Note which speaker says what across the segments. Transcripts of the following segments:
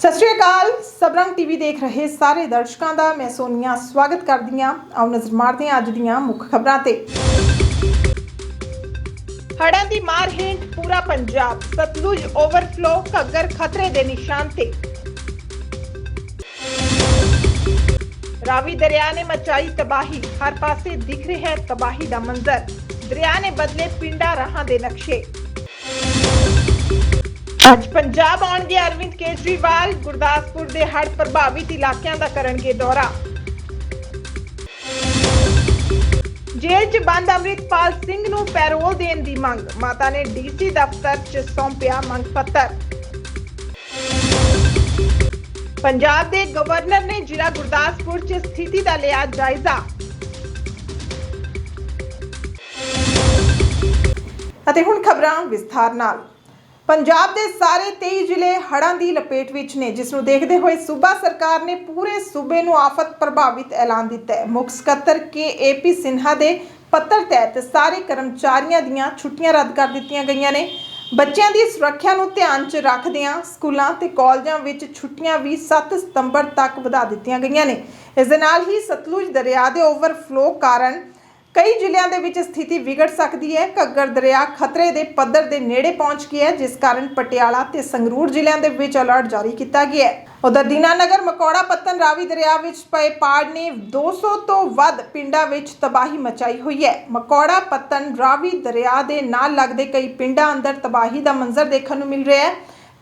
Speaker 1: ਸਤਿ ਸ਼੍ਰੀ ਅਕਾਲ। ਸਬਰੰਗ ਟੀਵੀ ਦੇਖ ਰਹੇ ਸਾਰੇ ਦਰਸ਼ਕਾਂ ਦਾ ਮੈਂ ਸੋਨੀਆ ਸਵਾਗਤ ਕਰਦੀ ਹਾਂ। ਆਓ ਨਜ਼ਰ ਮਾਰਦੇ ਹਾਂ ਅੱਜ ਦੀਆਂ ਮੁੱਖ ਖਬਰਾਂ ਤੇ। ਹੜ੍ਹਾਂ ਦੀ ਮਾਰ ਹੇਠ ਪੂਰਾ ਪੰਜਾਬ। ਸਤਲੁਜ ਓਵਰਫਲੋ ਘੱਗਰ ਖਤਰੇ ਦੇ ਨਿਸ਼ਾਨ ਤੇ। ਰਾਵੀ ਦਰਿਆ ਨੇ ਮਚਾਈ ਤਬਾਹੀ। ਹਰ ਪਾਸੇ ਦਿਖ ਰਿਹਾ ਹੈ ਤਬਾਹੀ ਦਾ ਮੰਜ਼ਰ। ਦਰਿਆ ਨੇ ਬਦਲੇ ਪਿੰਡਾਂ ਰਾਹਾਂ ਦੇ ਨਕਸ਼ੇ। ਅੱਜ ਪੰਜਾਬ ਆਉਣਗੇ ਅਰਵਿੰਦ ਕੇਜਰੀਵਾਲ ਗੁਰਦਾਸਪੁਰ ਦੇ ਹੜ੍ਹ ਪ੍ਰਭਾਵਿਤ ਇਲਾਕਿਆਂ ਦਾ ਕਰਨਗੇ ਦੌਰਾ। ਜੇਲ੍ਹ 'ਚ ਬੰਦ ਅੰਮ੍ਰਿਤਪਾਲ ਸਿੰਘ ਨੂੰ ਪੈਰੋਲ ਦੇਣ ਦੀ ਮੰਗ, ਮਾਤਾ ਨੇ ਡੀਸੀ ਦਫ਼ਤਰ 'ਚ ਸੌਂਪਿਆ ਮੰਗ ਪੱਤਰ। ਪੰਜਾਬ ਦੇ ਗਵਰਨਰ ਨੇ ਜ਼ਿਲ੍ਹਾ ਗੁਰਦਾਸਪੁਰ 'ਚ ਸਥਿਤੀ ਦਾ ਲਿਆ ਜਾਇਜ਼ਾ। ਅਤੇ ਹੁਣ ਖਬਰਾਂ ਵਿਸਥਾਰ ਨਾਲ। ਪੰਜਾਬ ਦੇ ਸਾਰੇ 23 ਜ਼ਿਲ੍ਹੇ ਹੜ੍ਹਾਂ ਦੀ ਲਪੇਟ ਵਿੱਚ ਨੇ, ਜਿਸ ਨੂੰ ਦੇਖਦੇ ਹੋਏ ਸੂਬਾ ਸਰਕਾਰ ਨੇ ਪੂਰੇ ਸੂਬੇ ਨੂੰ ਆਫਤ ਪ੍ਰਭਾਵਿਤ ਐਲਾਨ ਦਿੱਤਾ ਹੈ। ਮੁੱਖ ਸਕੱਤਰ ਕੇ ਏਪੀ ਸਿਨਹਾ ਦੇ ਪੱਤਰ ਤਹਿਤ ਸਾਰੇ ਕਰਮਚਾਰੀਆਂ ਦੀਆਂ ਛੁੱਟੀਆਂ ਰੱਦ ਕਰ ਦਿੱਤੀਆਂ ਗਈਆਂ ਨੇ। ਬੱਚਿਆਂ ਦੀ ਸੁਰੱਖਿਆ ਨੂੰ ਧਿਆਨ 'ਚ ਰੱਖਦਿਆਂ ਸਕੂਲਾਂ ਤੇ ਕਾਲਜਾਂ ਵਿੱਚ ਛੁੱਟੀਆਂ ਵੀ 7 ਸਤੰਬਰ ਤੱਕ ਵਧਾ ਦਿੱਤੀਆਂ ਗਈਆਂ ਨੇ। ਇਸ ਦੇ ਨਾਲ ਹੀ ਸਤਲੁਜ ਦਰਿਆ ਦੇ ਓਵਰਫਲੋ ਕਾਰਨ ਕਈ ਜ਼ਿਲ੍ਹਿਆਂ ਦੇ ਵਿੱਚ ਸਥਿਤੀ ਵਿਗੜ ਸਕਦੀ ਹੈ। ਘੱਗਰ ਦਰਿਆ ਖਤਰੇ ਦੇ ਪੱਧਰ ਦੇ ਨੇੜੇ ਪਹੁੰਚ ਗਿਆ ਹੈ, ਜਿਸ ਕਾਰਨ ਪਟਿਆਲਾ ਤੇ ਸੰਗਰੂਰ ਜ਼ਿਲ੍ਹਿਆਂ ਦੇ ਵਿੱਚ ਅਲਰਟ ਜਾਰੀ ਕੀਤਾ ਗਿਆ ਹੈ। ਉਧਰ ਦੀਨਾਨਗਰ, ਮਕੌੜਾ, ਪੱਤਨ, ਰਾਵੀ ਦਰਿਆ ਵਿੱਚ ਪਏ ਪਾੜ ਨੇ 200 ਤੋਂ ਵੱਧ ਪਿੰਡਾਂ ਵਿੱਚ ਤਬਾਹੀ ਮਚਾਈ ਹੋਈ ਹੈ। ਮਕੌੜਾ, ਪੱਤਨ, ਰਾਵੀ ਦਰਿਆ ਦੇ ਨਾਲ ਲੱਗਦੇ ਕਈ ਪਿੰਡਾਂ ਅੰਦਰ ਤਬਾਹੀ ਦਾ ਮੰਜ਼ਰ ਦੇਖਣ ਨੂੰ ਮਿਲ ਰਿਹਾ ਹੈ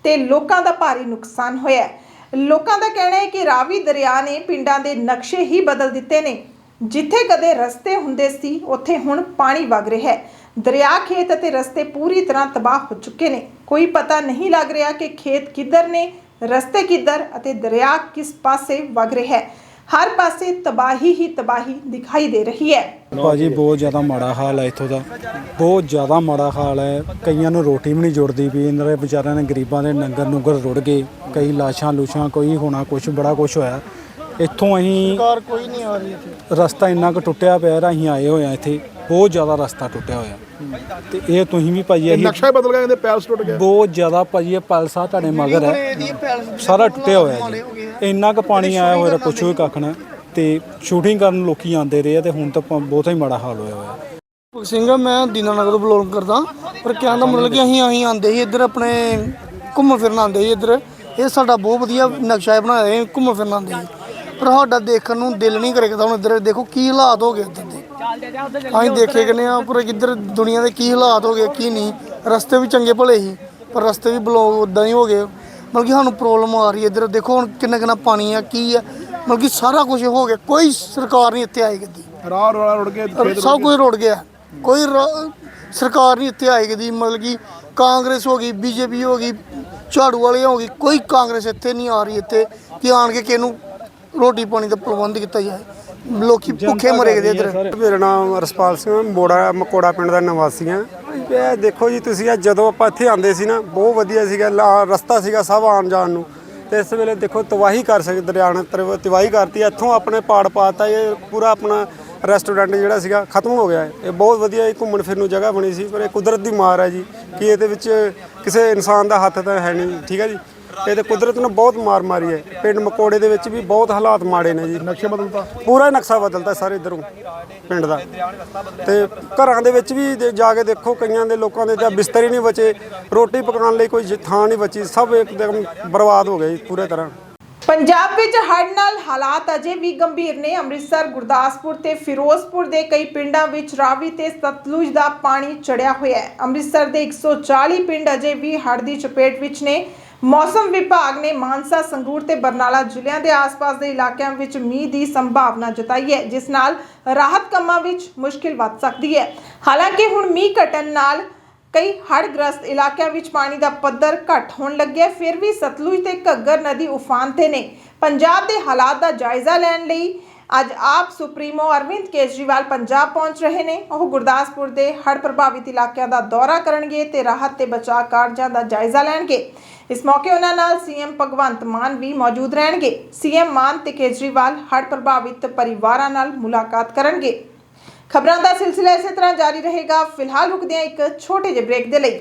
Speaker 1: ਤੇ ਲੋਕਾਂ ਦਾ ਭਾਰੀ ਨੁਕਸਾਨ ਹੋਇਆ ਹੈ। ਲੋਕਾਂ ਦਾ ਕਹਿਣਾ ਹੈ ਕਿ ਰਾਵੀ ਦਰਿਆ ਨੇ ਪਿੰਡਾਂ ਦੇ ਨਕਸ਼ੇ ਹੀ ਬਦਲ ਦਿੱਤੇ ਨੇ। ਜਿੱਥੇ ਕਦੇ ਰਸਤੇ ਹੁੰਦੇ ਸੀ, ਉੱਥੇ ਹੁਣ ਪਾਣੀ ਵਗ ਰਿਹਾ ਹੈ। ਦਰਿਆ ਖੇਤ ਅਤੇ ਰਸਤੇ ਪੂਰੀ ਤਰ੍ਹਾਂ ਤਬਾਹ ਹੋ ਚੁੱਕੇ ਨੇ। ਕੋਈ ਪਤਾ ਨਹੀਂ ਲੱਗ ਰਿਹਾ ਕਿ ਖੇਤ ਕਿੱਧਰ ਨੇ, ਰਸਤੇ ਕਿੱਧਰ ਅਤੇ ਦਰਿਆ ਕਿਸ ਪਾਸੇ ਵਗ ਰਿਹਾ ਹੈ। ਹਰ ਪਾਸੇ ਤਬਾਹੀ ਹੀ ਤਬਾਹੀ ਦਿਖਾਈ ਦੇ ਰਹੀ ਹੈ।
Speaker 2: ਭਾਜੀ, ਬਹੁਤ ਜ਼ਿਆਦਾ ਮਾੜਾ ਹਾਲ ਹੈ ਇੱਥੋਂ ਦਾ। ਬਹੁਤ ਜ਼ਿਆਦਾ ਮਾੜਾ ਹਾਲ ਹੈ। ਕਈਆਂ ਨੂੰ ਰੋਟੀ ਵੀ ਨਹੀਂ ਜੁੜਦੀ ਵੀ ਇਹਨਾਂ ਦੇ ਵਿਚਾਰਿਆਂ ਨੇ ਗਰੀਬਾਂ ਦੇ ਨੰਗਰ ਨੁੰਗਰ ਰੁੜ ਗਏ। ਕਈ ਲਾਸ਼ਾਂ ਲੂਸ਼ਾਂ ਕੋਈ ਹੋਣਾ ਕੁਛ, ਬੜਾ ਕੁਛ ਹੋਇਆ। ਇੱਥੋਂ ਅਸੀਂ
Speaker 3: ਕਾਰ ਕੋਈ ਨਹੀਂ ਆ ਰਹੀ ਇੱਥੇ।
Speaker 2: ਰਸਤਾ ਇੰਨਾ ਕੁ ਟੁੱਟਿਆ ਪਿਆ ਰ ਅਸੀਂ ਆਏ ਹੋਏ ਆ ਇੱਥੇ। ਬਹੁਤ ਜ਼ਿਆਦਾ ਰਸਤਾ ਟੁੱਟਿਆ ਹੋਇਆ। ਤੇ ਇਹ ਤੁਸੀਂ ਵੀ ਭਾਜੀ ਅਸੀਂ
Speaker 3: ਨਕਸ਼ਾ ਹੀ ਬਦਲ ਗਿਆ ਕਹਿੰਦੇ ਪੈਲਸ ਟੁੱਟ ਗਿਆ।
Speaker 2: ਬਹੁਤ ਜ਼ਿਆਦਾ ਭਾਜੀ ਇਹ ਪਲਸਾ ਤੁਹਾਡੇ ਮਗਰ ਹੈ। ਸਾਰਾ ਟੁੱਟਿਆ ਹੋਇਆ ਜੀ। ਇੰਨਾ ਕੁ ਪਾਣੀ ਆਇਆ ਹੋਇਆ ਪੁੱਛੋ ਹੀ ਕੱਖ ਨਾ। ਤੇ ਸ਼ੂਟਿੰਗ ਕਰਨ ਲੋਕੀ ਆਉਂਦੇ ਰਹੇ ਆ ਤੇ ਹੁਣ ਤਾਂ ਪ- ਬਹੁਤਾ ਹੀ ਮਾੜਾ ਹਾਲ ਹੋਇਆ ਹੋਇਆ।
Speaker 3: ਭਗਤ ਸਿੰਘ ਮੈਂ ਦੀਨਾਨਗਰ ਤੋਂ ਬਲੌਗ ਕਰਦਾ। ਪਰ ਕਹਿਣ ਦਾ ਮਤਲਬ ਕਿ ਅਸੀਂ ਅਸੀਂ ਆਂਦੇ ਸੀ ਇੱਧਰ ਆਪਣੇ ਘੁੰਮ ਫਿਰਨ ਆਂਦੇ ਸੀ ਇੱਧਰ। ਇਹ ਸਾਡਾ ਬਹੁਤ ਵਧੀਆ ਨਕਸ਼ਾ ਹੈ ਬਣਾਇਆ ਹੈ ਘੁੰਮ ਫਿਰਨ ਆਂਦੇ ਸੀ। ਪਰ ਸਾਡਾ ਦੇਖਣ ਨੂੰ ਦਿਲ ਨਹੀਂ ਕਰੇਗਾ ਹੁਣ ਇੱਧਰ। ਦੇਖੋ ਕੀ ਹਾਲਾਤ ਹੋ ਗਏ ਇੱਧਰ ਦੇ। ਅਸੀਂ ਦੇਖੇ ਕਿਨੇ ਆ ਪਰ ਇੱਧਰ ਦੁਨੀਆ ਦੇ ਕੀ ਹਾਲਾਤ ਹੋ ਗਏ ਕੀ ਨਹੀਂ। ਰਸਤੇ ਵੀ ਚੰਗੇ ਭਲੇ ਸੀ ਪਰ ਰਸਤੇ ਵੀ ਬਲੌਕ ਉਦਾਂ ਹੀ ਹੋ ਗਏ। ਮਤਲਬ ਕਿ ਸਾਨੂੰ ਪ੍ਰੋਬਲਮ ਆ ਰਹੀ ਹੈ ਇੱਧਰ। ਦੇਖੋ ਹੁਣ ਕਿੰਨਾ ਕਿੰਨਾ ਪਾਣੀ ਆ ਕੀ ਆ। ਮਤਲਬ ਕਿ ਸਾਰਾ ਕੁਝ ਹੋ ਗਿਆ। ਕੋਈ ਸਰਕਾਰ ਨਹੀਂ ਇੱਥੇ ਆਈ ਕਦੀ।
Speaker 4: ਰਾਹ ਰੋਲਾ ਰੁੜ ਕੇ
Speaker 3: ਸਭ ਕੁਝ ਰੁੜ ਗਿਆ। ਕੋਈ ਸਰਕਾਰ ਨਹੀਂ ਇੱਥੇ ਆਈ ਕਦੀ। ਮਤਲਬ ਕਿ ਕਾਂਗਰਸ ਹੋ ਗਈ ਬੀਜੇਪੀ ਹੋ ਗਈ ਝਾੜੂ ਵਾਲੇ ਹੋ ਗਈ। ਕੋਈ ਕਾਂਗਰਸ ਇੱਥੇ ਨਹੀਂ ਆ ਰਹੀ ਇੱਥੇ। ਕਿ ਆਣ ਕੇ ਕਿਹਨੂੰ ਰੋਟੀ ਪਾਣੀ ਦਾ ਪ੍ਰਬੰਧ ਕੀਤਾ ਜਾਏ। ਲੋਕੀ ਭੁੱਖੇ ਮਰੇ ਗਏ ਇੱਧਰ।
Speaker 5: ਮੇਰਾ ਨਾਮ ਰਸਪਾਲ ਸਿੰਘ ਹੈ, ਮੋੜਾ ਮਕੋੜਾ ਪਿੰਡ ਦਾ ਨਿਵਾਸੀ ਹਾਂ। ਇਹ ਦੇਖੋ ਜੀ ਤੁਸੀਂ ਅੱਜ ਜਦੋਂ ਆਪਾਂ ਇੱਥੇ ਆਂਦੇ ਸੀ ਨਾ ਬਹੁਤ ਵਧੀਆ ਸੀਗਾ ਲਾ- ਰਸਤਾ ਸੀਗਾ ਸਭ ਆਉਣ ਜਾਣ ਨੂੰ। ਤੇ ਇਸ ਵੇਲੇ ਦੇਖੋ ਤਵਾਹੀ ਕਰ ਸਕਦੇ ਦਰਿਆ ਨੇ ਤਰ- ਤਬਾਹੀ ਕਰਤੀ। ਇੱਥੋਂ ਆਪਣੇ ਪਾੜ ਪਾਤਾ ਇਹ ਪੂਰਾ ਆਪਣਾ ਰੈਸਟੋਰੈਂਟ ਜਿਹੜਾ ਸੀਗਾ ਖਤਮ ਹੋ ਗਿਆ। ਹੈ ਇਹ ਬਹੁਤ ਵਧੀਆ ਇਹ ਘੁੰਮਣ ਫਿਰਨ ਨੂੰ ਜਗ੍ਹਾ ਬਣੀ ਸੀ ਪਰ ਇਹ ਕੁਦਰਤ ਦੀ ਮਾਰ ਹੈ ਜੀ। ਕਿ ਇਹਦੇ ਵਿੱਚ ਕਿਸੇ ਇਨਸਾਨ ਦਾ ਹੱਥ ਤਾਂ ਹੈ ਨਹੀਂ ਠੀਕ ਹੈ ਜੀ। ਇਹ ਤੇ ਕੁਦਰਤ ਨੇ ਬਹੁਤ ਮਾਰ ਮਾਰੀ ਹੈ। ਪਿੰਡ ਮਕੋੜੇ ਦੇ ਵਿੱਚ ਵੀ ਬਹੁਤ ਹਾਲਾਤ ਮਾੜੇ ਨੇ ਜੀ।
Speaker 4: ਨਕਸ਼ਾ ਬਦਲਤਾ?
Speaker 5: ਪੂਰਾ ਨਕਸ਼ਾ ਬਦਲਦਾ ਸਾਰੇ ਇਧਰੋਂ ਪਿੰਡ ਦਾ। ਤੇ ਘਰਾਂ ਦੇ ਵਿੱਚ ਵੀ ਜਾ ਕੇ ਦੇਖੋ ਕਈਆਂ ਦੇ ਲੋਕਾਂ ਦੇ ਤਾਂ ਬਿਸਤਰ ਹੀ ਨਹੀਂ ਬਚੇ। ਰੋਟੀ ਪਕਾਉਣ ਲਈ ਕੋਈ ਥਾਂ ਨਹੀਂ ਬਚੀ। ਸਭ ਇੱਕਦਮ ਬਰਬਾਦ ਹੋ ਗਏ ਜੀ ਪੂਰੇ ਤਰ੍ਹਾਂ।
Speaker 1: ਪੰਜਾਬ ਵਿੱਚ ਹੜ੍ਹ ਨਾਲ ਹਾਲਾਤ ਅਜੇ ਵੀ ਗੰਭੀਰ ਨੇ। ਅੰਮ੍ਰਿਤਸਰ ਗੁਰਦਾਸਪੁਰ ਤੇ ਫਿਰੋਜ਼ਪੁਰ ਦੇ ਕਈ ਪਿੰਡਾਂ ਵਿੱਚ ਰਾਵੀ ਤੇ ਸਤਲੁਜ ਦਾ ਪਾਣੀ ਚੜਿਆ ਹੋਇਆ ਹੈ। ਅੰਮ੍ਰਿਤਸਰ ਦੇ 140 ਪਿੰਡ ਅਜੇ ਵੀ ਹੜ੍ਹ ਦੀ ਚਪੇਟ ਵਿੱਚ ਨੇ। ਮੌਸਮ ਵਿਭਾਗ ਨੇ ਮਾਨਸਾ, ਸੰਗਰੂਰ ਤੇ ਬਰਨਾਲਾ ਜ਼ਿਲ੍ਹਿਆਂ ਦੇ ਆਸ-ਪਾਸ ਦੇ ਇਲਾਕਿਆਂ ਵਿੱਚ ਮੀਂਹ ਦੀ ਸੰਭਾਵਨਾ ਜਤਾਈ ਹੈ, ਜਿਸ ਨਾਲ ਰਾਹਤ ਕੰਮਾਂ ਵਿੱਚ ਮੁਸ਼ਕਿਲ ਵੱਧ ਸਕਦੀ ਹੈ। ਹਾਲਾਂਕਿ ਹੁਣ ਮੀਂਹ ਘਟਣ ਨਾਲ ਕਈ ਹੜ੍ਹਗ੍ਰਸਤ ਇਲਾਕਿਆਂ ਵਿੱਚ ਪਾਣੀ ਦਾ ਪੱਧਰ ਘੱਟ ਹੋਣ ਲੱਗਿਆ ਫਿਰ ਵੀ ਸਤਲੁਜ ਤੇ ਘੱਗਰ ਨਦੀ ਉਫਾਨ ਤੇ ਨੇ। ਪੰਜਾਬ ਦੇ ਹਾਲਾਤ ਦਾ ਜਾਇਜ਼ਾ ਲੈਣ ਲਈ ਅੱਜ ਆਪ ਸੁਪਰੀਮੋ ਅਰਵਿੰਦ ਕੇਜਰੀਵਾਲ ਪੰਜਾਬ ਪਹੁੰਚ ਰਹੇ ਨੇ। ਉਹ ਗੁਰਦਾਸਪੁਰ ਦੇ ਹੜ੍ਹ ਪ੍ਰਭਾਵਿਤ ਇਲਾਕਿਆਂ ਦਾ ਦੌਰਾ ਕਰਨਗੇ ਤੇ ਰਾਹਤ ਤੇ ਬਚਾਅ ਕਾਰਜਾਂ ਦਾ ਜਾਇਜ਼ਾ ਲੈਣਗੇ। ਇਸ ਮੌਕੇ ਉਹਨਾਂ ਨਾਲ ਸੀਐਮ ਭਗਵੰਤ ਮਾਨ ਵੀ ਮੌਜੂਦ ਰਹਿਣਗੇ। ਸੀਐਮ ਮਾਨ ਤੇ ਕੇਜਰੀਵਾਲ ਹੜ੍ਹ ਪ੍ਰਭਾਵਿਤ ਪਰਿਵਾਰਾਂ ਨਾਲ ਮੁਲਾਕਾਤ ਕਰਨਗੇ। ਖਬਰਾਂ ਦਾ ਸਿਲਸਿਲਾ ਇਸੇ ਤਰ੍ਹਾਂ ਜਾਰੀ ਰਹੇਗਾ। ਫਿਲਹਾਲ ਰੁਕਦੇ ਹਾਂ ਇੱਕ ਛੋਟੇ ਜਿਹੇ ਬ੍ਰੇਕ ਦੇ ਲਈ।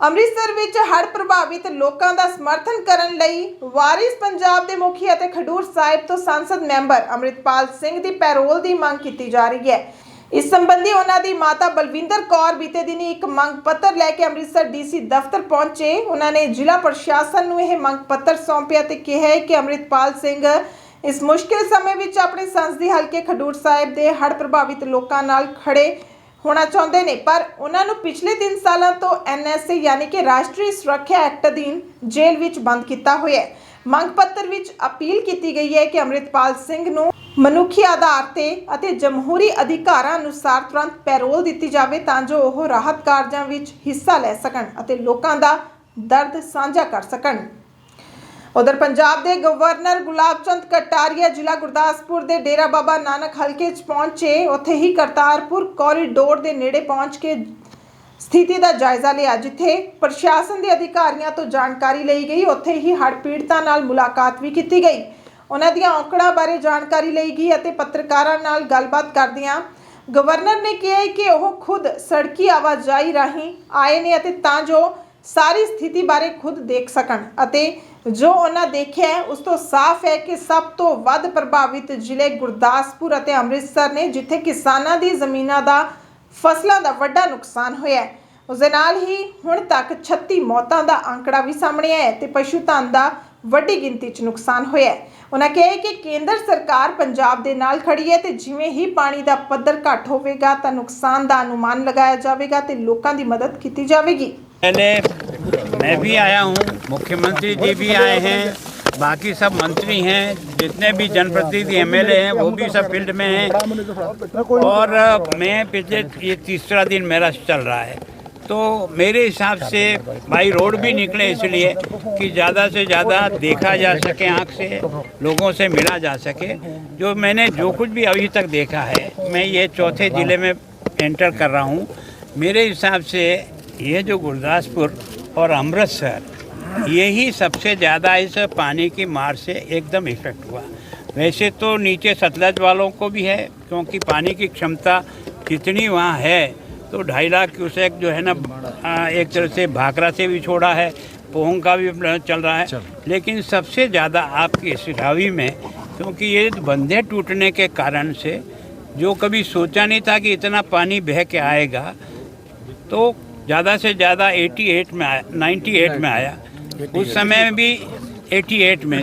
Speaker 1: ਅੰਮ੍ਰਿਤਸਰ ਵਿੱਚ ਹੜ੍ਹ ਪ੍ਰਭਾਵਿਤ ਲੋਕਾਂ ਦਾ ਸਮਰਥਨ ਕਰਨ ਲਈ ਵਾਰਿਸ ਪੰਜਾਬ ਦੇ ਮੁਖੀ ਅਤੇ ਖਡੂਰ ਸਾਹਿਬ ਤੋਂ ਸੰਸਦ ਮੈਂਬਰ ਅੰਮ੍ਰਿਤਪਾਲ ਸਿੰਘ ਦੀ ਪੈਰੋਲ ਦੀ ਮੰਗ ਕੀਤੀ ਜਾ ਰਹੀ ਹੈ। ਇਸ ਸੰਬੰਧੀ ਉਹਨਾਂ ਦੀ ਮਾਤਾ ਬਲਵਿੰਦਰ ਕੌਰ ਬੀਤੇ ਦਿਨੀ ਇੱਕ ਮੰਗ ਪੱਤਰ ਲੈ ਕੇ ਅੰਮ੍ਰਿਤਸਰ ਡੀਸੀ ਦਫ਼ਤਰ ਪਹੁੰਚੇ। ਉਹਨਾਂ ਨੇ ਜ਼ਿਲ੍ਹਾ ਪ੍ਰਸ਼ਾਸਨ ਨੂੰ ਇਹ ਮੰਗ ਪੱਤਰ ਸੌਂਪਿਆ ਤੇ ਕਿਹਾ ਹੈ ਕਿ ਅੰਮ੍ਰਿਤਪਾਲ ਸਿੰਘ ਇਸ ਮੁਸ਼ਕਿਲ ਸਮੇਂ ਵਿੱਚ ਆਪਣੇ ਸੰਸਦੀ ਹਲਕੇ ਖਡੂਰ ਸਾਹਿਬ ਦੇ ਹੜ੍ਹ ਪ੍ਰਭਾਵਿਤ ਲੋਕਾਂ ਨਾਲ ਖੜੇ ਹੋਣਾ ਚਾਹੁੰਦੇ ਨੇ, ਪਰ ਉਹਨਾਂ ਨੂੰ ਪਿਛਲੇ 3 ਸਾਲਾਂ ਤੋਂ ਐਨਐਸਏ ਯਾਨੀ ਕਿ ਰਾਸ਼ਟਰੀ ਸੁਰੱਖਿਆ ਐਕਟ ਅਧੀਨ ਜੇਲ੍ਹ ਵਿੱਚ ਬੰਦ ਕੀਤਾ ਹੋਇਆ ਹੈ। ਮੰਗ ਪੱਤਰ ਵਿੱਚ ਅਪੀਲ ਕੀਤੀ ਗਈ ਹੈ ਕਿ ਅੰਮ੍ਰਿਤਪਾਲ ਸਿੰਘ ਨੂੰ ਮਨੁੱਖੀ ਆਧਾਰ ਤੇ ਅਤੇ ਜਮਹੂਰੀ ਅਧਿਕਾਰਾਂ ਅਨੁਸਾਰ ਤੁਰੰਤ ਪੈਰੋਲ ਦਿੱਤੀ ਜਾਵੇ ਤਾਂ ਜੋ ਉਹ ਰਾਹਤ ਕਾਰਜਾਂ ਵਿੱਚ ਹਿੱਸਾ ਲੈ ਸਕਣ ਅਤੇ ਲੋਕਾਂ ਦਾ ਦਰਦ ਸਾਂਝਾ ਕਰ ਸਕਣ। ਉਧਰ ਪੰਜਾਬ ਦੇ ਗਵਰਨਰ ਗੁਲਾਬ ਚੰਦ ਕਟਾਰੀਆ ਜ਼ਿਲ੍ਹਾ ਗੁਰਦਾਸਪੁਰ ਦੇ ਡੇਰਾ ਬਾਬਾ ਨਾਨਕ ਹਲਕੇ 'ਚ ਪਹੁੰਚੇ। ਉੱਥੇ ਹੀ ਕਰਤਾਰਪੁਰ ਕੋਰੀਡੋਰ ਦੇ ਨੇੜੇ ਪਹੁੰਚ ਕੇ ਸਥਿਤੀ ਦਾ ਜਾਇਜ਼ਾ ਲਿਆ, ਜਿੱਥੇ ਪ੍ਰਸ਼ਾਸਨ ਦੇ ਅਧਿਕਾਰੀਆਂ ਤੋਂ ਜਾਣਕਾਰੀ ਲਈ ਗਈ। ਉੱਥੇ ਹੀ ਹੜ੍ਹ ਪੀੜਤਾਂ ਨਾਲ ਮੁਲਾਕਾਤ ਵੀ ਕੀਤੀ ਗਈ। ਉਹਨਾਂ ਦੀਆਂ ਔਕੜਾਂ ਬਾਰੇ ਜਾਣਕਾਰੀ ਲਈ ਗਈ ਅਤੇ ਪੱਤਰਕਾਰਾਂ ਨਾਲ ਗੱਲਬਾਤ ਕਰਦਿਆਂ ਗਵਰਨਰ ਨੇ ਕਿਹਾ ਕਿ ਉਹ ਖੁਦ ਸੜਕੀ ਆਵਾਜਾਈ ਰਾਹੀਂ ਆਏ ਨੇ ਅਤੇ ਤਾਂ ਜੋ ਸਾਰੀ ਸਥਿਤੀ ਬਾਰੇ ਖੁਦ ਦੇਖ ਸਕਣ ਅਤੇ ਜੋ ਉਹਨਾਂ ਦੇਖਿਆ ਉਸ ਤੋਂ ਸਾਫ਼ ਹੈ ਕਿ ਸਭ ਤੋਂ ਵੱਧ ਪ੍ਰਭਾਵਿਤ ਜ਼ਿਲ੍ਹੇ ਗੁਰਦਾਸਪੁਰ ਅਤੇ ਅੰਮ੍ਰਿਤਸਰ ਨੇ, ਜਿੱਥੇ ਕਿਸਾਨਾਂ ਦੀ ਜ਼ਮੀਨਾਂ ਦਾ, ਫਸਲਾਂ ਦਾ ਵੱਡਾ ਨੁਕਸਾਨ ਹੋਇਆ ਹੈ। ਉਸ ਦੇ ਨਾਲ ਹੀ ਹੁਣ ਤੱਕ 36 ਮੌਤਾਂ ਦਾ ਅੰਕੜਾ ਵੀ ਸਾਹਮਣੇ ਆਇਆ ਤੇ ਪਸ਼ੂ ਧਨ ਦਾ ਵੱਡੀ ਗਿਣਤੀ 'ਚ ਨੁਕਸਾਨ ਹੋਇਆ ਹੈ। ਉਹਨਾਂ ਕਹੇ ਕਿ ਕੇਂਦਰ ਸਰਕਾਰ ਪੰਜਾਬ ਦੇ ਨਾਲ ਖੜੀ ਹੈ ਤੇ ਜਿਵੇਂ ਹੀ ਪਾਣੀ ਦਾ ਪੱਧਰ ਘਟ ਹੋਵੇਗਾ ਤਾਂ ਨੁਕਸਾਨ ਦਾ ਅਨੁਮਾਨ ਲਗਾਇਆ ਜਾਵੇਗਾ ਤੇ ਲੋਕਾਂ ਦੀ ਮਦਦ ਕੀਤੀ ਜਾਵੇਗੀ।
Speaker 4: ਮੈਨੇ मैं भी आया हूँ, मुख्यमंत्री जी भी आए हैं, बाकी सब मंत्री हैं, जितने भी जनप्रतिनिधि, एमएलए हैं, वो भी सब फ़ील्ड में हैं। और मैं पिछले ये तीसरा दिन मेरा चल रहा है। तो मेरे हिसाब से भाई रोड भी निकले इसलिए कि ज़्यादा से ज़्यादा देखा जा सके आँख से, लोगों से मिला जा सके। जो मैंने जो कुछ भी अभी तक देखा है, मैं ये चौथे ज़िले में एंटर कर रहा हूँ। मेरे हिसाब से ये जो गुरदासपुर और अमृतसर यही सबसे ज़्यादा इस पानी की मार से एकदम इफ़ेक्ट हुआ। वैसे तो नीचे सतलज वालों को भी है क्योंकि पानी की क्षमता जितनी वहाँ है तो ढाई लाख क्यूसेक जो है ना एक तरह से भाखरा से भी छोड़ा है पोंग का भी चल रहा है। लेकिन सबसे ज़्यादा आपकी सिरावी में क्योंकि ये बंधे टूटने के कारण से जो कभी सोचा नहीं था कि इतना पानी बह के आएगा तो ज़्यादा से ज़्यादा 88 में आया 98 में आया। उस समय भी 88 में।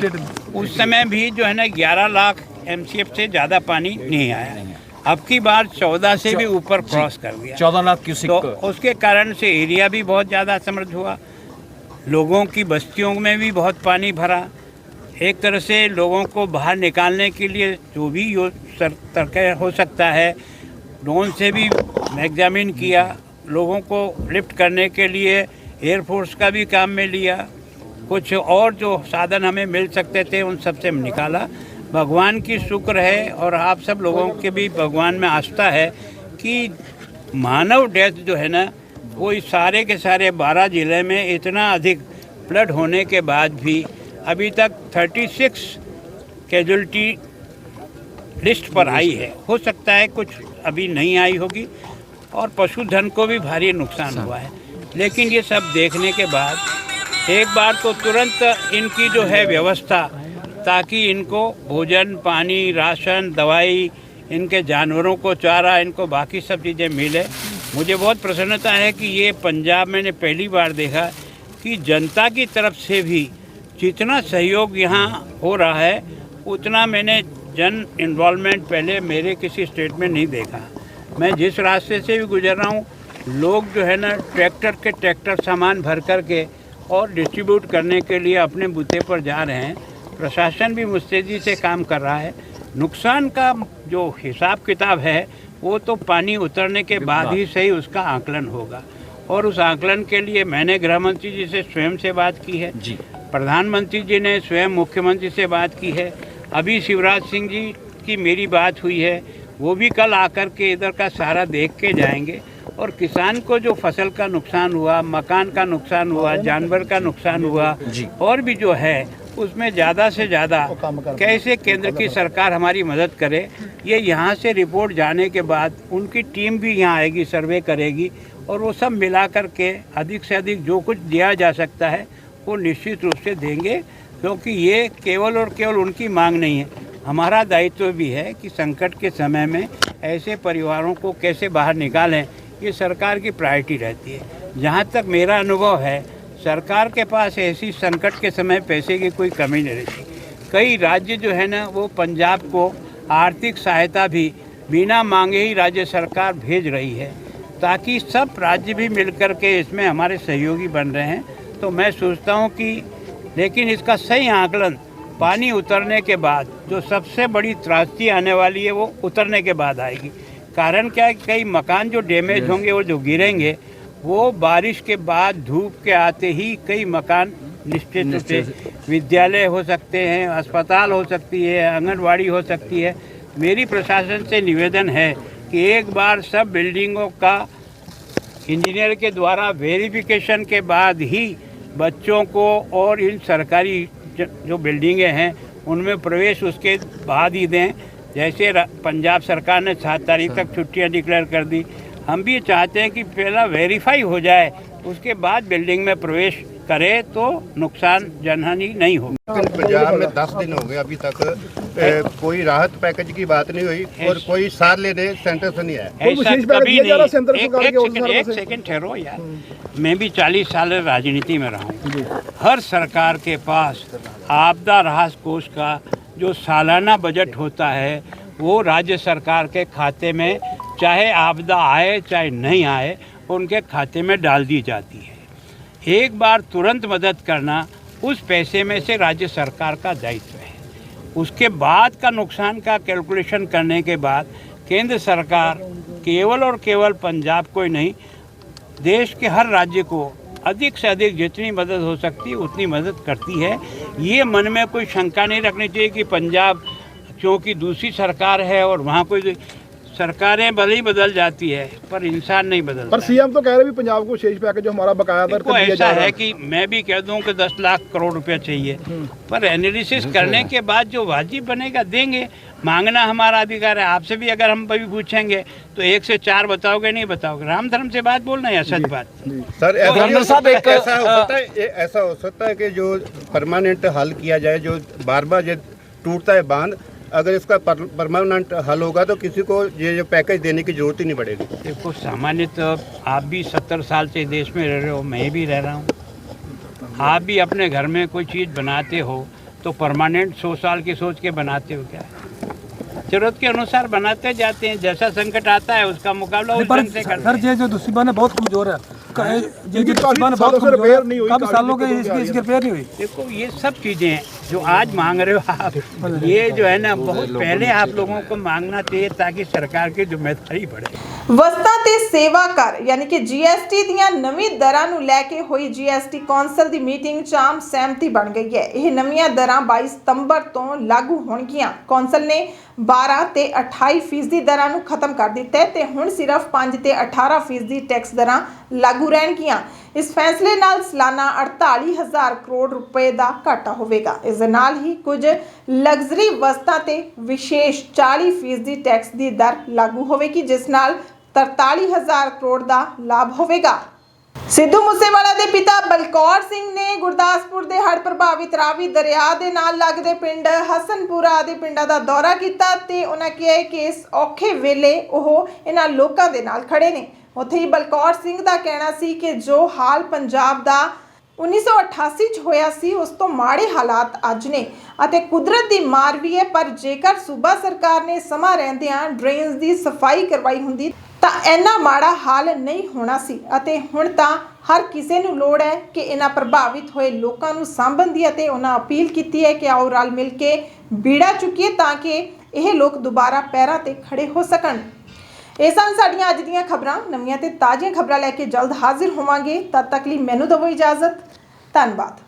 Speaker 4: उस समय भी जो है ना 11 लाख एमसीएफ से ज़्यादा पानी नहीं आया। अब की बार 14 से भी ऊपर क्रॉस कर दिया।
Speaker 6: चौदह लाख क्यूसिक
Speaker 4: तो उसके कारण से एरिया भी बहुत ज़्यादा समृद्ध हुआ। लोगों की बस्तियों में भी बहुत पानी भरा। एक तरह से लोगों को बाहर निकालने के लिए जो भी यो तरक हो सकता है ड्रोन से भी एग्जामिन किया। लोगों को लिफ्ट करने के लिए एयरफोर्स का भी काम में लिया। कुछ और जो साधन हमें मिल सकते थे, उन सबसे निकाला। भगवान की शुक्र है और आप सब लोगों के भी भगवान में आस्था है कि मानव डेथ जो है ना, वो इस सारे के सारे बारह ज़िले में इतना अधिक फ्लड होने के बाद भी अभी तक 36 कैजुअलिटी लिस्ट पर आई है। हो सकता है कुछ अभी नहीं आई होगी। और पशुधन को भी भारी नुकसान हुआ है। लेकिन ये सब देखने के बाद एक बार तो तुरंत इनकी जो है व्यवस्था, ताकि इनको भोजन, पानी, राशन, दवाई, इनके जानवरों को चारा, इनको बाकी सब चीज़ें मिले। मुझे बहुत प्रसन्नता है कि ये पंजाब मैंने पहली बार देखा कि जनता की तरफ़ से भी जितना सहयोग यहाँ हो रहा है, उतना मैंने जन इन्वॉल्वमेंट पहले मेरे किसी स्टेट में नहीं देखा। मैं जिस रास्ते से भी गुजर रहा हूँ लोग जो है ना ट्रैक्टर के ट्रैक्टर सामान भर कर के और डिस्ट्रीब्यूट करने के लिए अपने बूते पर जा रहे हैं। प्रशासन भी मुस्तैदी से काम कर रहा है। नुकसान का जो हिसाब किताब है वो तो पानी उतरने के बाद ही सही उसका आकलन होगा। और उस आकलन के लिए मैंने गृह मंत्री जी से स्वयं से बात की है।
Speaker 6: जी।
Speaker 4: प्रधानमंत्री जी ने स्वयं मुख्यमंत्री से बात की है। अभी शिवराज सिंह जी की मेरी बात हुई है। वो भी कल आकर के इधर का सारा देख के जाएँगे। और किसान को जो फ़सल का नुकसान हुआ मकान का नुकसान हुआ जानवर का नुकसान हुआ और भी जो है उसमें ज़्यादा से ज़्यादा कैसे केंद्र की सरकार हमारी मदद करे ये यहाँ से रिपोर्ट जाने के बाद उनकी टीम भी यहाँ आएगी सर्वे करेगी और वो सब मिला कर के अधिक से अधिक जो कुछ दिया जा सकता है वो निश्चित रूप से देंगे क्योंकि ये केवल और केवल उनकी मांग नहीं है। हमारा दायित्व भी है कि संकट के समय में ऐसे परिवारों को कैसे बाहर निकालें, ये सरकार की प्रायोरिटी रहती है। जहाँ तक मेरा अनुभव है, सरकार के पास ऐसी संकट के समय पैसे की कोई कमी नहीं रहती। कई राज्य जो है ना, वो पंजाब को आर्थिक सहायता भी बिना मांगे ही राज्य सरकार भेज रही है। ताकि सब राज्य भी मिलकर के इसमें हमारे सहयोगी बन रहे हैं तो मैं सोचता हूँ कि लेकिन इसका सही आकलन पानी उतरने के बाद जो सबसे बड़ी त्रासदी आने वाली है वो उतरने के बाद आएगी। कारण क्या है कई मकान जो डैमेज होंगे और जो गिरेंगे वो बारिश के बाद धूप के आते ही कई मकान निश्चित रूप से विद्यालय हो सकते हैं अस्पताल हो सकती है आंगनबाड़ी हो सकती है। मेरी प्रशासन से निवेदन है कि एक बार सब बिल्डिंगों का इंजीनियर के द्वारा वेरिफिकेशन के बाद ही बच्चों को और इन सरकारी ज- बिल्डिंगें हैं उनमें प्रवेश उसके बाद ही दें। जैसे पंजाब सरकार ने सात तारीख तक छुट्टियाँ डिक्लेयर कर दी। हम भी चाहते हैं कि पहला वेरीफाई हो जाए उसके बाद बिल्डिंग में प्रवेश करे तो नुकसान जनहानि नहीं होगी।
Speaker 6: पंजाब में दस दिन हो गए अभी तक ए, कोई राहत पैकेज की बात नहीं हुई और कोई सार लेने सेंटर से नहीं आया।
Speaker 4: ऐसा कभी नहीं। एक, सेकंड एक सेकंड ठहरो यार। मैं भी चालीस साल राजनीति में रहा हूँ। हर सरकार के पास आपदा राहत कोष का जो सालाना बजट होता है वो राज्य सरकार के खाते में चाहे आपदा आए चाहे नहीं आए उनके खाते में डाल दी जाती है। एक बार तुरंत मदद करना उस पैसे में से राज्य सरकार का दायित्व है। उसके बाद का नुकसान का कैलकुलेशन करने के बाद केंद्र सरकार केवल और केवल पंजाब को ही नहीं, देश के हर राज्य को अधिक से अधिक जितनी मदद हो सकती है उतनी मदद करती है। ये मन में कोई शंका नहीं रखनी चाहिए कि पंजाब क्योंकि दूसरी सरकार है और वहाँ कोई सरकारें भले ही बदल जाती है पर इंसान नहीं बदलता।
Speaker 7: पर सीएम तो कह रहे भी पंजाब को शेष पैकेज जो हमारा बकाया दर
Speaker 4: देखो ऐसा
Speaker 7: जा रहा
Speaker 4: है कि मैं भी कह दूँ कि दस लाख करोड़ रुपया चाहिए। पर एनालिसिस करने के बाद जो वाजिब बनेगा देंगे। मांगना हमारा अधिकार है। आपसे भी अगर हम कभी पूछेंगे तो एक से चार बताओगे नहीं बताओगे। राम धर्म से बात बोलना है सच बात?
Speaker 6: सर ऐसा
Speaker 8: साहब,
Speaker 6: हो
Speaker 8: एक,
Speaker 6: सकता- ऐसा हो सकता है ये ऐसा हो सकता है कि जो परमानेंट हल किया जाए जो बार बार ये टूटता है बाँध अगर इसका परमानेंट हल होगा तो किसी को ये जो पैकेज देने की ज़रूरत ही नहीं पड़ेगी।
Speaker 4: देखो सामान्य तो आप भी सत्तर साल से देश में रह रहे हो मैं भी रह रहा हूँ। आप भी अपने घर में कोई चीज़ बनाते हो तो परमानेंट सौ साल की सोच के बनाते हो क्या? ज़रूरत के अनुसार बनाते जाते हैं जैसा संकट आता है उसका मुकाबला उस ढंग से करते
Speaker 9: सर ये जो दुश्मन है बहुत कमज़ोर है। बहुत कमज़ोर
Speaker 7: नहीं हुई,
Speaker 9: सालों के
Speaker 7: दिक्कतों
Speaker 9: इसकी इसकी रिपेयर नहीं हुई।
Speaker 4: देखो ये सब चीज़ें हैं जो आज मांग रहे हो आप ये जो है ना बहुत पहले आप लोगों को मांगना चाहिए ताकि सरकार की ज़िम्मेदारी बढ़े।
Speaker 1: ਵਸਤਾਂ ਤੇ ਸੇਵਾ ਕਰ, ਯਾਨੀ ਕਿ GST ਦੀਆਂ ਨਵੀਂ ਦਰਾਂ ਨੂੰ ਲੈ ਕੇ ਹੋਈ GST ਕੌਂਸਲ ਦੀ ਮੀਟਿੰਗ 'ਚ ਆਮ ਸਹਿਮਤੀ ਬਣ ਗਈ ਹੈ। ਇਹ ਨਵੀਆਂ ਦਰਾਂ 22 ਸਤੰਬਰ ਤੋਂ ਲਾਗੂ ਹੋਣਗੀਆਂ। ਕੌਂਸਲ ਨੇ 12 ਤੇ 28 ਫੀਸਦੀ ਦਰਾਂ ਨੂੰ ਖਤਮ ਕਰ ਦਿੱਤਾ ਹੈ ਤੇ ਹੁਣ ਸਿਰਫ 5 ਤੇ 18 ਫੀਸਦੀ ਟੈਕਸ ਦਰਾਂ ਲਾਗੂ ਰਹਿਣਗੀਆਂ। ਇਸ ਫੈਸਲੇ ਨਾਲ ਸਾਲਾਨਾ 48000 ਕਰੋੜ ਰੁਪਏ ਦਾ ਘਾਟਾ ਹੋਵੇਗਾ। ਇਸ ਦੇ ਨਾਲ ਹੀ ਕੁਝ ਲਗਜ਼ਰੀ ਵਸਤਾਂ ਤੇ ਵਿਸ਼ੇਸ਼ 40 ਫੀਸਦੀ ਟੈਕਸ ਦੀ ਦਰ ਲਾਗੂ ਹੋਵੇਗੀ, ਜਿਸ ਨਾਲ 43000 ਕਰੋੜ ਦਾ ਲਾਭ ਹੋਵੇਗਾ। ਸਿੱਧੂ ਮੂਸੇਵਾਲਾ ਦੇ ਪਿਤਾ ਬਲਕੌਰ ਸਿੰਘ ਨੇ ਗੁਰਦਾਸਪੁਰ ਦੇ ਹੜ੍ਹ ਪ੍ਰਭਾਵਿਤ ਰਾਵੀ ਦਰਿਆ ਦੇ ਨਾਲ ਲੱਗਦੇ ਪਿੰਡ ਹਸਨਪੁਰਾ ਆਦਿ ਪਿੰਡਾਂ ਦਾ ਦੌਰਾ ਕੀਤਾ ਤੇ ਉਹਨਾਂ ਕਿਹਾ ਕਿ ਇਸ ਔਖੇ ਵੇਲੇ ਉਹ ਇਹਨਾਂ ਲੋਕਾਂ ਦੇ ਨਾਲ ਖੜੇ ਨੇ। ਉੱਥੇ ਹੀ ਬਲਕੌਰ ਸਿੰਘ ਦਾ ਕਹਿਣਾ ਸੀ ਕਿ ਜੋ ਹਾਲ ਪੰਜਾਬ ਦਾ 1988 ਚ ਹੋਇਆ ਸੀ, ਉਸ ਤੋਂ ਮਾੜੇ ਹਾਲਾਤ ਅੱਜ ਨੇ ਅਤੇ ਕੁਦਰਤ ਦੀ ਮਾਰ ਵੀ ਹੈ, ਪਰ ਜੇਕਰ ਸੂਬਾ ਸਰਕਾਰ ਨੇ ਸਮਾਂ ਰਹਿੰਦਿਆਂ ਡਰੇਨਸ ਦੀ ਸਫ਼ਾਈ ਕਰਵਾਈ ਹੁੰਦੀ ਤਾਂ ਇੰਨਾ ਮਾੜਾ ਹਾਲ ਨਹੀਂ ਹੋਣਾ ਸੀ ਅਤੇ ਹੁਣ ਤਾਂ ਹਰ ਕਿਸੇ ਨੂੰ ਲੋੜ ਹੈ ਕਿ ਇਹਨਾਂ ਪ੍ਰਭਾਵਿਤ ਹੋਏ ਲੋਕਾਂ ਨੂੰ ਸਾਂਭਣ ਦੀ ਅਤੇ ਉਹਨਾਂ ਅਪੀਲ ਕੀਤੀ ਹੈ ਕਿ ਆਓ ਰਲ ਮਿਲ ਕੇ ਬੀੜਾ ਚੁੱਕੀਏ ਤਾਂ ਕਿ ਇਹ ਲੋਕ ਦੁਬਾਰਾ ਪੈਰਾਂ ਤੇ ਖੜੇ ਹੋ ਸਕਣ। ਇਹ ਸਨ ਸਾਡੀਆਂ ਅੱਜ ਦੀਆਂ ਖਬਰਾਂ। ਨਵੀਆਂ ਤੇ ਤਾਜ਼ੀਆਂ ਖਬਰਾਂ ਲੈ ਕੇ ਜਲਦ ਹਾਜ਼ਰ ਹੋਵਾਂਗੇ। ਤਦ ਤੱਕ ਲਈ ਮੈਨੂੰ ਦਿਓ ਇਜਾਜ਼ਤ। ਧੰਨਵਾਦ।